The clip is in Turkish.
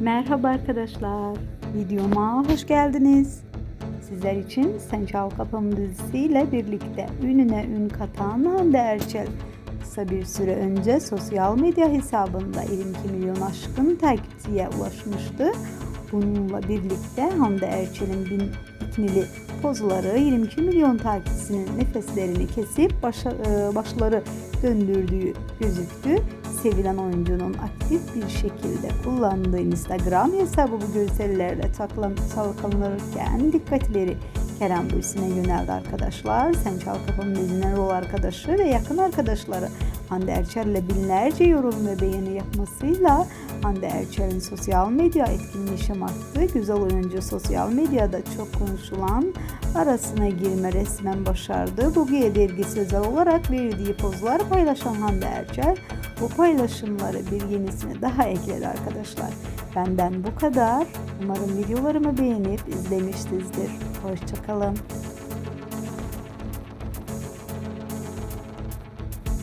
Merhaba arkadaşlar. Videoma hoş geldiniz. Sizler için Sen Çal Kapım dizisiyle birlikte ününe ün katan Hande Erçel kısa bir süre önce sosyal medya hesabında 22 milyon aşkın takipçiye ulaşmıştı. Bununla birlikte Hande Erçel'in bin bikinili pozları 22 milyon takipçisinin nefeslerini kesip başa, e, başları döndürdüğü gözüktü. Sevilen oyuncunun aktif bir şekilde kullandığı Instagram hesabı bu görsellerle taklan, çalkalanırken dikkatleri Kerem Bürsin'e yöneldi arkadaşlar. Sen Çal Kapım'ın dizinin rol arkadaşı ve yakın arkadaşları Hande Erçel'le binlerce yorum ve beğeni yapmasıyla Hande Erçel'in sosyal medya etkinliği şımarttı. Güzel oyuncu sosyal medyada çok konuşulan arasına girme resmen başardı. Bugi'ye dergisi özel olarak verdiği pozlar paylaşan Hande Erçel bu paylaşımları bir yenisini daha ekledi arkadaşlar. Benden bu kadar. Umarım videolarımı beğenip izlemişsinizdir. Hoşçakalın.